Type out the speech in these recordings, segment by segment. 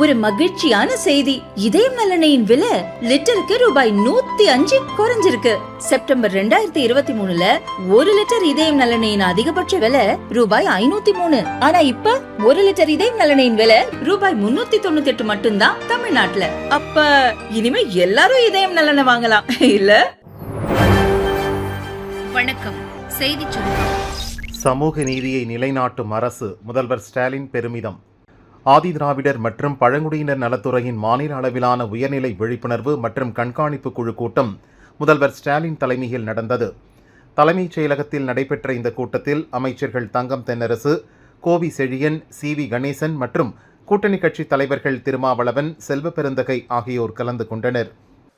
ஒரு மகிழ்ச்சியான செய்தி. இதயம் நலனையின் விலை லிட்டருக்கு ரூபாய் நூத்தி அஞ்சு குறைஞ்சிருக்கு. செப்டம்பர் ரெண்டாயிரத்தி இருபத்தி மூணுல ஒரு லிட்டர் இதயம் நலனையின் அதிகபட்ச விலை ரூபாய் ஐநூத்தி மூணு. ஆனா இப்ப ஒரு லிட்டர் இதயம் நலனையின் விலை ரூபாய் முன்னூத்தி தொண்ணூத்தி எட்டு மட்டும்தான் தமிழ்நாட்டுல. அப்ப இனிமே எல்லாரும் இதயம் நலனை வாங்கலாம். இல்ல? வணக்கம். செய்திச் சுருக்கம் சமூக நீதியை நிலைநாட்டும் அரசு. முதல்வர் ஸ்டாலின் பெருமிதம். ஆதிதிராவிடர் மற்றும் பழங்குடியினர் நலத்துறையின் மாநில அளவிலான உயர்நிலை விழிப்புணர்வு மற்றும் கண்காணிப்பு குழு கூட்டம் முதல்வர் ஸ்டாலின் தலைமையில் நடந்தது. தலைமைச் செயலகத்தில் நடைபெற்ற இந்த கூட்டத்தில் அமைச்சர்கள் தங்கம் தென்னரசு கோவி செழியன் சி வி கணேசன் மற்றும் கூட்டணி கட்சி தலைவர்கள் திருமாவளவன் செல்வ பெருந்தகை ஆகியோர் கலந்து கொண்டனர்.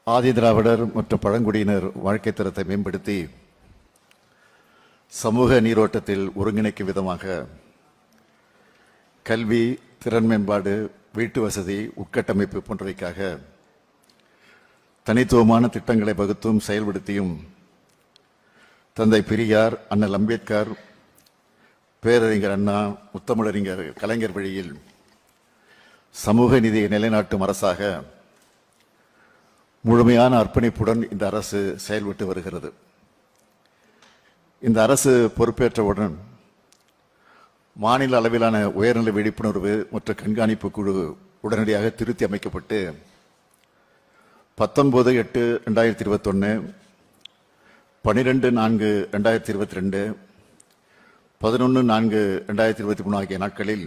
ஆதிதிராவிடர் மற்றும் பழங்குடியினர் வாழ்க்கை தரத்தை மேம்படுத்தி சமூக நீரோட்டத்தில் ஒருங்கிணைக்கும் விதமாக கல்வி திறன் மேம்பாடு வீட்டு வசதி உட்கட்டமைப்பு போன்றவைக்காக தனித்துவமான திட்டங்களை வகுத்தும் செயல்படுத்தியும் தந்தை பெரியார் அண்ணல் அம்பேத்கர் பேரறிஞர் அண்ணா முத்தமிழறிஞர் கலைஞர் வழியில் சமூக நிதியை நிலைநாட்டும் அரசாக முழுமையான அர்ப்பணிப்புடன் இந்த அரசு செயல்பட்டு வருகிறது. இந்த அரசு பொறுப்பேற்றவுடன் மாநில அளவிலான உயர்நிலை விழிப்புணர்வு மற்றும் கண்காணிப்பு குழு உடனடியாக திருத்தி அமைக்கப்பட்டு பத்தொன்பது எட்டு ரெண்டாயிரத்தி இருபத்தொன்று பன்னிரெண்டு நான்கு ரெண்டாயிரத்தி இருபத்தி ரெண்டு பதினொன்று நான்கு ரெண்டாயிரத்தி இருபத்தி மூணு ஆகிய நாட்களில்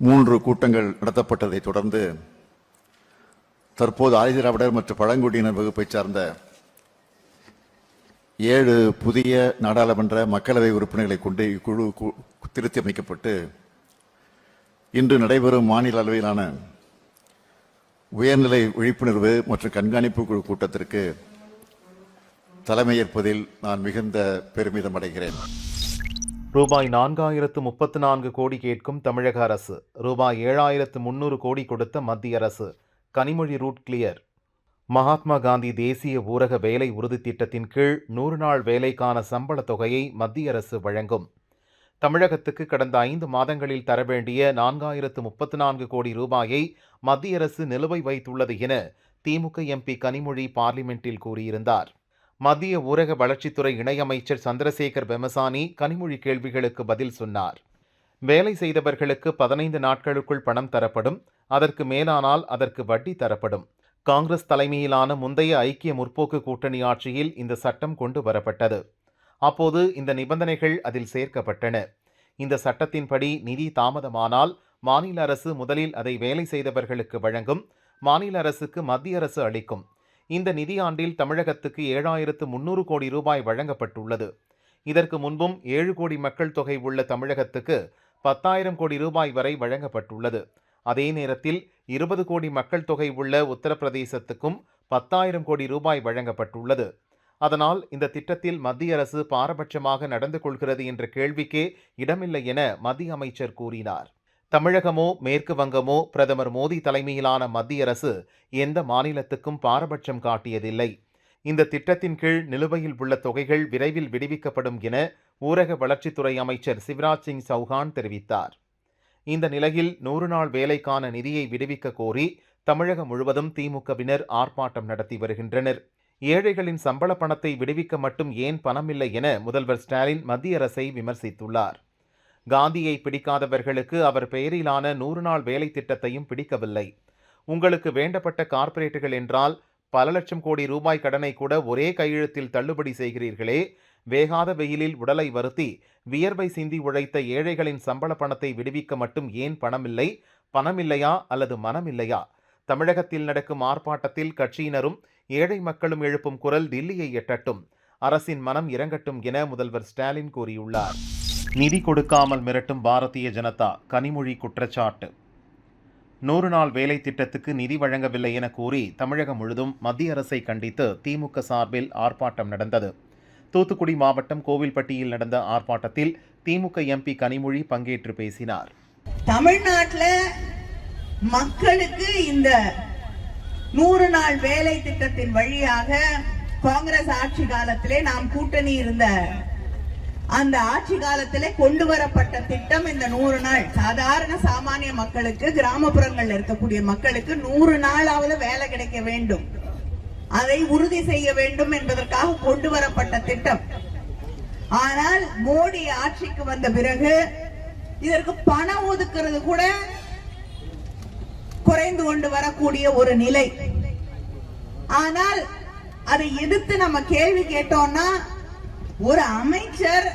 மூன்று கூட்டங்கள் நடத்தப்பட்டதைத் தொடர்ந்து தற்போது ஆதிதிராவிடர் மற்றும் பழங்குடியினர் வகுப்பைச் சார்ந்த ஏழு புதிய நாடாளுமன்ற மக்களவை உறுப்பினர்களை கொண்டு இக்குழு கு- திருத்தி அமைக்கப்பட்டு இன்று நடைபெறும் மாநில அளவிலான உயர்நிலை விழிப்புணர்வு மற்றும் கண்காணிப்பு குழு கூட்டத்திற்கு தலைமையேற்பதில் நான் மிகுந்த பெருமிதம் அடைகிறேன். ரூபாய் நான்காயிரத்து முப்பத்து நான்கு கோடி கேட்கும் தமிழக அரசு ரூபாய் ஏழாயிரத்து முன்னூறு கோடி கொடுத்த மத்திய அரசு. Kanimozhi route clear. Mahatma Gandhi தேசிய ஊரக வேலை உறுதி திட்டத்தின் கீழ் நூறு நாள் வேலைக்கான சம்பள தொகையை மத்திய அரசு வழங்கும். தமிழகத்துக்கு கடந்த ஐந்து மாதங்களில் தர வேண்டிய நான்காயிரத்து முப்பத்து நான்கு கோடி ரூபாயை மத்திய அரசு நிலுவை வைத்துள்ளது என திமுக எம்பி கனிமொழி பார்லிமென்ட்டில் கூறியிருந்தார். மத்திய ஊரக வளர்ச்சித்துறை இணையமைச்சர் சந்திரசேகர் பெமசானி கனிமொழி கேள்விகளுக்கு பதில் சொன்னார். வேலை செய்தவர்களுக்கு பதினைந்து நாட்களுக்குள் பணம் தரப்படும் அதற்கு மேலானால் அதற்கு வட்டி தரப்படும். காங்கிரஸ் தலைமையிலான முந்தைய ஐக்கிய முற்போக்கு கூட்டணி ஆட்சியில் இந்த சட்டம் கொண்டு வரப்பட்டது. அப்போது இந்த நிபந்தனைகள் அதில் சேர்க்கப்பட்டன. இந்த சட்டத்தின்படி நிதி தாமதமானால் மாநில அரசு முதலில் அதை வேலை செய்தவர்களுக்கு வழங்கும் மாநில அரசுக்கு மத்திய அரசு அளிக்கும். இந்த நிதியாண்டில் தமிழகத்துக்கு ஏழாயிரத்து முன்னூறு கோடி ரூபாய் வழங்கப்பட்டுள்ளது. இதற்கு முன்பும் ஏழு கோடி மக்கள் தொகை உள்ள தமிழகத்துக்கு பத்தாயிரம் கோடி ரூபாய் வரை வழங்கப்பட்டுள்ளது. அதே நேரத்தில் இருபது கோடி மக்கள் தொகை உள்ள உத்தரப்பிரதேசத்துக்கும் பத்தாயிரம் கோடி ரூபாய் வழங்கப்பட்டுள்ளது. அதனால் இந்த திட்டத்தில் மத்திய அரசு பாரபட்சமாக நடந்து கொள்கிறது என்ற கேள்விக்கே இடமில்லை என மத்திய அமைச்சர் கூறினார். தமிழகமோ மேற்கு வங்கமோ பிரதமர் மோடி தலைமையிலான மத்திய அரசு எந்த மாநிலத்துக்கும் பாரபட்சம் காட்டியதில்லை. இந்த திட்டத்தின் கீழ் நிலுவையில் உள்ள தொகைகள் விரைவில் விடுவிக்கப்படும் என ஊரக வளர்ச்சித்துறை அமைச்சர் சிவராஜ் சிங் சௌஹான் தெரிவித்தார். இந்த நிலையில் நூறு நாள் வேலைக்கான நிதியை விடுவிக்க கோரி தமிழகம் முழுவதும் திமுகவினர் ஆர்ப்பாட்டம் நடத்தி வருகின்றனர். ஏழைகளின் சம்பள பணத்தை விடுவிக்க மட்டும் ஏன் பணமில்லை என முதல்வர் ஸ்டாலின் மத்திய அரசை விமர்சித்துள்ளார். காந்தியை பிடிக்காதவர்களுக்கு அவர் பெயரிலான நூறு நாள் வேலை திட்டத்தையும் பிடிக்கவில்லை. உங்களுக்கு வேண்டப்பட்ட கார்ப்பரேட்டுகள் என்றால் பல லட்சம் கோடி ரூபாய் கடனை கூட ஒரே கையெழுத்தில் தள்ளுபடி செய்கிறீர்களே. வேகாத வெயிலில் உடலை வருத்தி வியர்வை சிந்தி உழைத்த ஏழைகளின் சம்பள பணத்தை விடுவிக்க மட்டும் ஏன் பணமில்லை? பணமில்லையா அல்லது மனமில்லையா? தமிழகத்தில் நடக்கும் ஆர்ப்பாட்டத்தில் கட்சியினரும் ஏழை மக்களும் எழுப்பும் குரல் டில்லியை எட்டட்டும். அரசின் மனம் இறங்கட்டும் என முதல்வர் ஸ்டாலின் கூறியுள்ளார். நிதி கொடுக்காமல் மிரட்டும் பாரதிய ஜனதா கனிமொழி குற்றச்சாட்டு. நூறு நாள் வேலை திட்டத்துக்கு நிதி வழங்கவில்லை என கூறி தமிழகம் முழுதும் மத்திய அரசை கண்டித்து திமுக சார்பில் ஆர்ப்பாட்டம் நடந்தது. தூத்துக்குடி மாவட்டம் கோவில்பட்டியில் நடந்த ஆர்ப்பாட்டத்தில் திமுக எம்பி கனிமொழி பங்கேற்று பேசினார். தமிழ்நாட்டில் மக்களுக்கு இந்த நூறு நாள் வேலை திட்டத்தின் வழியாக காங்கிரஸ் ஆட்சி காலத்திலே நாம் கூட்டணி இருந்த அந்த ஆட்சி காலத்திலே கொண்டு வரப்பட்ட திட்டம் இந்த நூறு நாள். சாதாரண சாமானிய மக்களுக்கு கிராமப்புறங்கள்ல இருக்கக்கூடிய மக்களுக்கு நூறு நாளாவது வேலை கிடைக்க வேண்டும். அதை உறுதி செய்ய வேண்டும் என்பதற்காக கொண்டு வரப்பட்ட திட்டம். ஆனால் மோடி ஆட்சிக்கு வந்த பிறகு இதற்கு பணம் ஒதுக்குறது கூட குறைந்து கொண்டு வரக்கூடிய ஒரு நிலை. ஆனால் அதை எதிர்த்து நம்ம கேள்வி கேட்டோம்னா ஒரு அமைச்சர்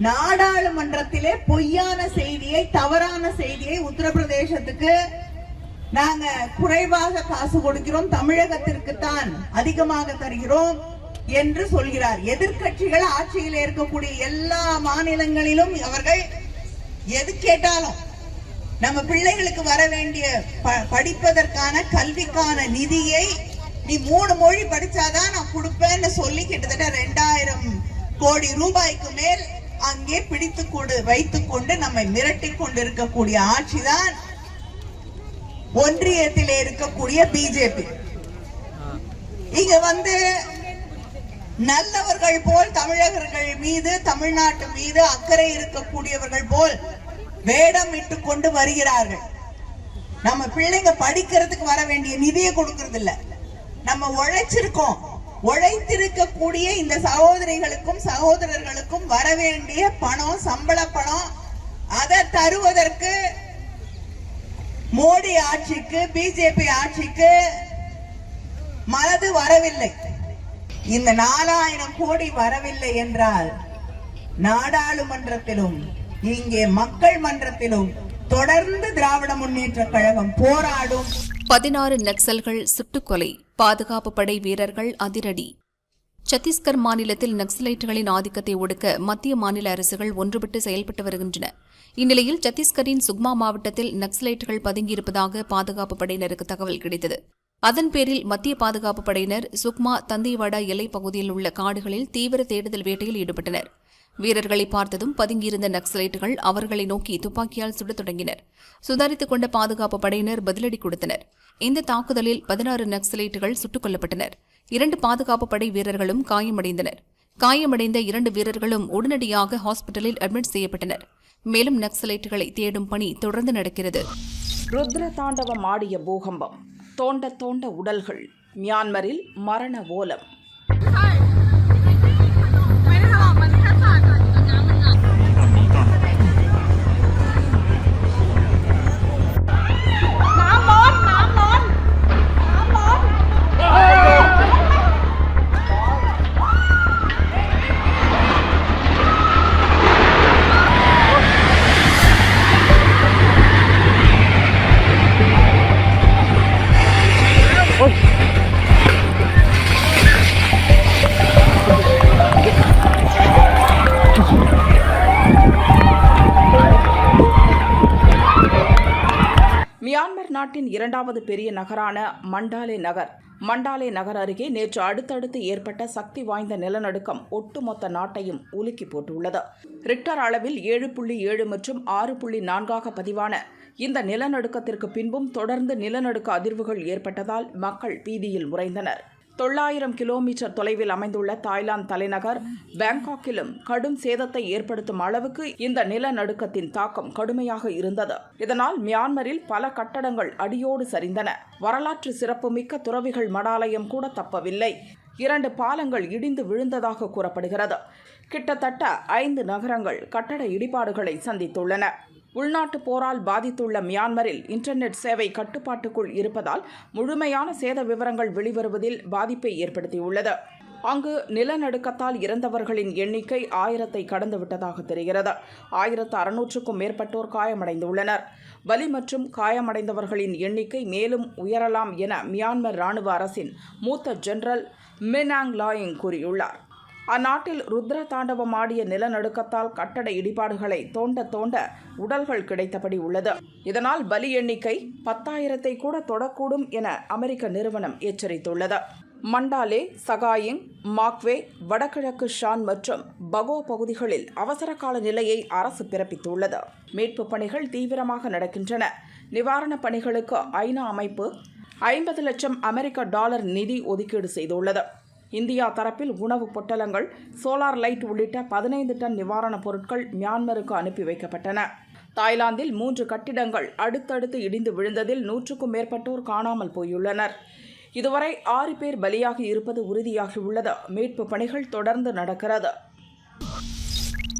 நாடாளுமன்றத்திலே பொய்யான செய்தியை தவறான செய்தியை உத்தரப்பிரதேசத்துக்கு நாங்க குறைவாக காசு கொடுக்கிறோம். தமிழகத்திற்கு தான் அதிகமாக தருகிறோம் என்று சொல்கிறார். எதிர்க்கட்சிகள் ஆட்சியில் இருக்கக்கூடிய எல்லா மாநிலங்களிலும் அவர்கள் எது கேட்டாலும் நம்ம பிள்ளைகளுக்கு வர வேண்டிய ப- படிப்பதற்கான கல்விக்கான நிதியை நீ மூணு மொழி படிச்சாதான் நான் கொடுப்பேன்னு சொல்லி கிட்டத்தட்ட ரெண்டாயிரம் கோடி ரூபாய்க்கு மேல் அங்கே பிடித்து கொண்டு வைத்துக் கொண்டு நம்மை மிரட்டி கொண்டு இருக்கக்கூடிய ஆட்சிதான் ஒன்றியத்திலே இருக்கக்கூடிய பிஜேபி இங்க வந்து நல்லவர்கள் போல் தமிழகர்கள் மீது தமிழ்நாட்டு மீது அக்கறை இருக்கக்கூடியவர்கள் போல் வேடம் இட்டு கொண்டு வருகிறார்கள். நம்ம பிள்ளைங்க படிக்கிறதுக்கு வர வேண்டிய நிதியை கொடுக்கறது இல்ல நம்ம உழைச்சிருக்கோம். உழைத்திருக்கக்கூடிய இந்த சகோதரிகளுக்கும் சகோதரர்களுக்கும் வர வேண்டிய பணம் சம்பள பணம் அதை தருவதற்கு மோடி ஆட்சிக்கு பிஜேபி ஆட்சிக்கு மனது வரவில்லை. இந்த நாலாயிரம் கோடி வரவில்லை என்றால் நாடாளுமன்றத்திலும் இங்கே மக்கள் மன்றத்திலும் தொடர்ந்து திராவிட முன்னேற்ற கழகம் போராடும். பதினாறு நக்சல்கள் சுட்டுக்கொலை பாதுகாப்பு படை வீரர்கள் அதிரடி. சத்தீஸ்கர் மாநிலத்தில் நக்சலைட்டுகளின் ஆதிக்கத்தை ஒடுக்க மத்திய மாநில அரசுகள் ஒன்றுபட்டு செயல்பட்டு வருகின்றன. இந்நிலையில் சத்தீஸ்கரின் சுக்மா மாவட்டத்தில் நக்சலைட்டுகள் பதுங்கியிருப்பதாக பாதுகாப்பு படையினருக்கு தகவல் கிடைத்தது. அதன் பேரில் மத்திய பாதுகாப்பு படையினர் சுக்மா தந்தேவாடா எல்லைப் பகுதியில் உள்ள காடுகளில் தீவிர தேடுதல் வேட்டையில் ஈடுபட்டனர். வீரர்களை பார்த்ததும் பதுங்கியிருந்த நக்சலைட்டுகள் அவர்களை நோக்கி துப்பாக்கியால் சுடத் தொடங்கினர். சுதாரித்துக் கொண்ட பாதுகாப்பு படையினர் பதிலடி கொடுத்தனர். இந்த தாக்குதலில் பதினாறு நக்சலைட்டுகள் சுட்டுக் கொல்லப்பட்டனர். இரண்டு பாதுகாப்பு படை வீரர்களும் காயமடைந்தனர். காயமடைந்த இரண்டு வீரர்களும் உடனடியாக ஹாஸ்பிட்டலில் அட்மிட் செய்யப்பட்டனர். மேலும் நக்சலைட்டுகளை தேடும் பணி தொடர்ந்து நடக்கிறது. ருத்ர தாண்டவம் ஆடிய பூகம்பம் தோண்ட தோண்ட உடல்கள் மியான்மரில் மரண ஓலம். நாட்டின் இரண்டாவது பெரிய நகரான மண்டாலே நகர். மண்டாலே நகர் அருகே நேற்று அடுத்தடுத்து ஏற்பட்ட சக்தி வாய்ந்த நிலநடுக்கம் ஒட்டுமொத்த நாட்டையும் உலுக்கி போட்டுள்ளது. ரிக்டர் அளவில் ஏழு புள்ளி ஏழு மற்றும் ஆறு புள்ளி நான்காக பதிவான இந்த நிலநடுக்கத்திற்கு பின்பும் தொடர்ந்து நிலநடுக்க அதிர்வுகள் ஏற்பட்டதால் மக்கள் பீதியில் உறைந்தனர் தொள்ளாயிரம் கிலோமீட்டர் தொலைவில் அமைந்துள்ள தாய்லாந்து தலைநகர் பேங்காக்கிலும் கடும் சேதத்தை ஏற்படுத்தும் அளவுக்கு இந்த நிலநடுக்கத்தின் தாக்கம் கடுமையாக இருந்தது. இதனால் மியான்மரில் பல கட்டடங்கள் அடியோடு சரிந்தன. வரலாற்று சிறப்புமிக்க துறவிகள் மடாலயம் கூட தப்பவில்லை. இரண்டு பாலங்கள் இடிந்து விழுந்ததாக கூறப்படுகிறது. கிட்டத்தட்ட ஐந்து நகரங்கள் கட்டட இடிபாடுகளை சந்தித்துள்ளன. உள்நாட்டு போரால் பாதித்துள்ள மியான்மரில் இன்டர்நெட் சேவை கட்டுப்பாட்டுக்குள் இருப்பதால் முழுமையான சேத விவரங்கள் வெளிவருவதில் பாதிப்பை ஏற்படுத்தியுள்ளது. அங்கு நிலநடுக்கத்தால் இறந்தவர்களின் எண்ணிக்கை ஆயிரத்தை கடந்துவிட்டதாக தெரிகிறது. ஆயிரத்து அறுநூற்றுக்கும் மேற்பட்டோர் காயமடைந்துள்ளனர். பலி மற்றும் காயமடைந்தவர்களின் எண்ணிக்கை மேலும் உயரலாம் என மியான்மர் ராணுவ அரசின் மூத்த ஜெனரல் மினாங் லாயிங் கூறியுள்ளார். அந்நாட்டில் ருத்ர தாண்டவம் ஆடிய நிலநடுக்கத்தால் கட்டட இடிபாடுகளை தோண்ட தோண்ட உடல்கள் கிடைத்தபடி உள்ளது. இதனால் பலி எண்ணிக்கை பத்தாயிரத்தை கூட தொடக்கூடும் என அமெரிக்க நிறுவனம் எச்சரித்துள்ளது. மண்டாலே சகாயிங் மாக்வே வடகிழக்கு ஷான் மற்றும் பகோ பகுதிகளில் அவசர கால நிலையை அரசு பிறப்பித்துள்ளது. மீட்புப் பணிகள் தீவிரமாக நடக்கின்றன. நிவாரணப் பணிகளுக்கு ஐநா அமைப்பு ஐம்பது லட்சம் அமெரிக்க டாலர் நிதி ஒதுக்கீடு செய்துள்ளது. இந்தியா தரப்பில் உணவுப் பொட்டலங்கள் சோலார் லைட் உள்ளிட்ட பதினைந்து டன் நிவாரணப் பொருட்கள் மியான்மருக்கு அனுப்பி வைக்கப்பட்டன. தாய்லாந்தில் மூன்று கட்டிடங்கள் அடுத்தடுத்து இடிந்து விழுந்ததில் நூற்றுக்கும் மேற்பட்டோர் காணாமல் போயுள்ளனர். இதுவரை ஆறு பேர் பலியாகி இருப்பது உறுதியாகியுள்ளது மீட்பு பணிகள் தொடர்ந்து நடக்கிறது.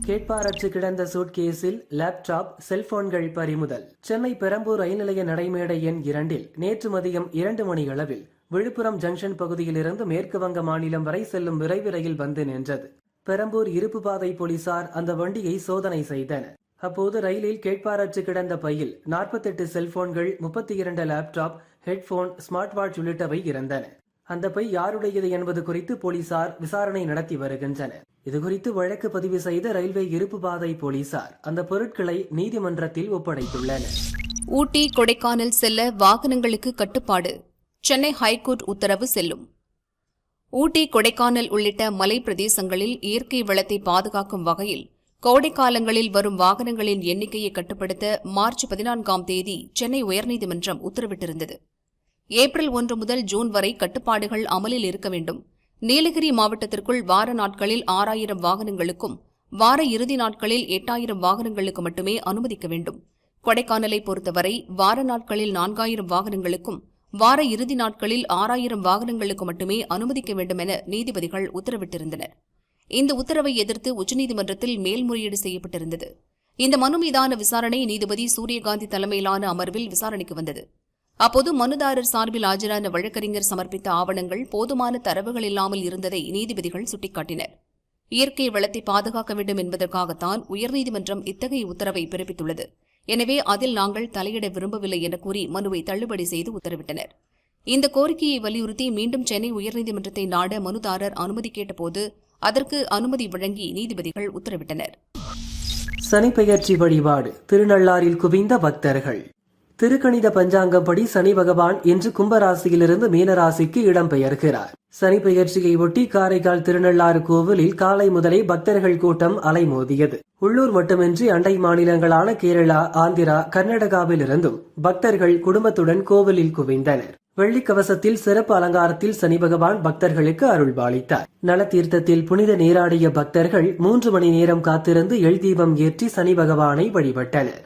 கேட்பாரற்று கிடந்த சூட்கேஸில் லேப்டாப் செல்போன்கள் பறிமுதல். சென்னை பெரம்பூர் ரயில் நிலைய நடைமேடை எண் இரண்டில் நேற்று மதியம் இரண்டு மணியளவில் விழுப்புரம் ஜங்ஷன் பகுதியிலிருந்து மேற்கு வங்க மாநிலம் வரை செல்லும் விரைவு ரயில் வந்து நின்றது. பெரம்பூர் இருப்பு பாதை போலீசார் அந்த வண்டியை சோதனை செய்தனர். அப்போது ரயிலில் கேட்பாரற்று கிடந்த பையில் நாற்பத்தெட்டு செல்போன்கள் முப்பத்தி இரண்டு லேப்டாப் ஹெட்போன் ஸ்மார்ட் வாட்ச் உள்ளிட்டவை இருந்தன. அந்த பை யாருடையது என்பது குறித்து போலீசார் விசாரணை நடத்தி வருகின்றனர். இதுகுறித்து வழக்கு பதிவு செய்த ரயில்வே இருப்பு பாதை போலீசார் அந்த பொருட்களை நீதிமன்றத்தில் ஒப்படைத்துள்ளனர். ஊட்டி கொடைக்கானல் செல்ல வாகனங்களுக்கு கட்டுப்பாடு. சென்னை ஹைகோர்ட் உத்தரவு செல்லும். ஊட்டி கொடைக்கானல் உள்ளிட்ட மலை பிரதேசங்களில் இயற்கை வளத்தை பாதுகாக்கும் வகையில் கோடைக்காலங்களில் வரும் வாகனங்களின் எண்ணிக்கையை கட்டுப்படுத்த மார்ச் பதினான்காம் தேதி சென்னை உயர்நீதிமன்றம் உத்தரவிட்டிருந்தது. ஏப்ரல் ஒன்று முதல் ஜூன் வரை கட்டுப்பாடுகள் அமலில் இருக்க வேண்டும். நீலகிரி மாவட்டத்திற்குள் வார நாட்களில் ஆறாயிரம் வாகனங்களுக்கும் வார இறுதி நாட்களில் எட்டாயிரம் வாகனங்களுக்கு மட்டுமே அனுமதிக்க வேண்டும். கொடைக்கானலை பொறுத்தவரை வார நாட்களில் நான்காயிரம் வாகனங்களுக்கும் வார இறுதி நாட்களில் ஆறாயிரம் வாகனங்களுக்கு மட்டுமே அனுமதிக்க வேண்டும் என நீதிபதிகள் உத்தரவிட்டிருந்தனர். இந்த உத்தரவை எதிர்த்து உச்சநீதிமன்றத்தில் மேல்முறையீடு செய்யப்பட்டிருந்தது. இந்த மனு மீதான விசாரணை நீதிபதி சூரியகாந்தி தலைமையிலான அமர்வில் விசாரணைக்கு வந்தது. அப்போது மனுதாரர் சார்பில் ஆஜரான வழக்கறிஞர் சமர்ப்பித்த ஆவணங்கள் போதுமான தரவுகள் இல்லாமல் இருந்ததை நீதிபதிகள் சுட்டிக்காட்டினர். இயற்கை வளத்தை பாதுகாக்க வேண்டும் என்பதற்காகத்தான் உயர்நீதிமன்றம் இத்தகைய உத்தரவை பிறப்பித்துள்ளது. எனவே அதில் நாங்கள் தலையிட விரும்பவில்லை என கூறி மனுவை தள்ளுபடி செய்து உத்தரவிட்டனர். இந்த கோரிக்கையை வலியுறுத்தி மீண்டும் சென்னை உயர்நீதிமன்றத்தை நாட மனுதாரர் அனுமதி கேட்டபோது அதற்கு அனுமதி வழங்கி நீதிபதிகள் உத்தரவிட்டனர். சனிப்பெயர்ச்சி வழிபாடு திருநள்ளாறில் குவிந்த பக்தர்கள். திருக்கணித பஞ்சாங்கப்படி சனி பகவான் இன்று கும்பராசியிலிருந்து மீனராசிக்கு இடம்பெயர்கிறார். சனி பெயர்ச்சியை ஒட்டி காரைக்கால் திருநள்ளாறு கோவிலில் காலை முதலே பக்தர்கள் கூட்டம் அலைமோதியது. உள்ளூர் மட்டுமின்றி அண்டை மாநிலங்களான கேரளா ஆந்திரா கர்நாடகாவிலிருந்தும் பக்தர்கள் குடும்பத்துடன் கோவிலில் குவிந்தனர். வெள்ளி கவசத்தில் சிறப்பு அலங்காரத்தில் சனி பகவான் பக்தர்களுக்கு அருள்பாலித்தார். நலத்தீர்த்தத்தில் புனித நீராடிய பக்தர்கள் மூன்று மணி நேரம் காத்திருந்து எள் தீபம் ஏற்றி சனி பகவானை வழிபட்டனர்.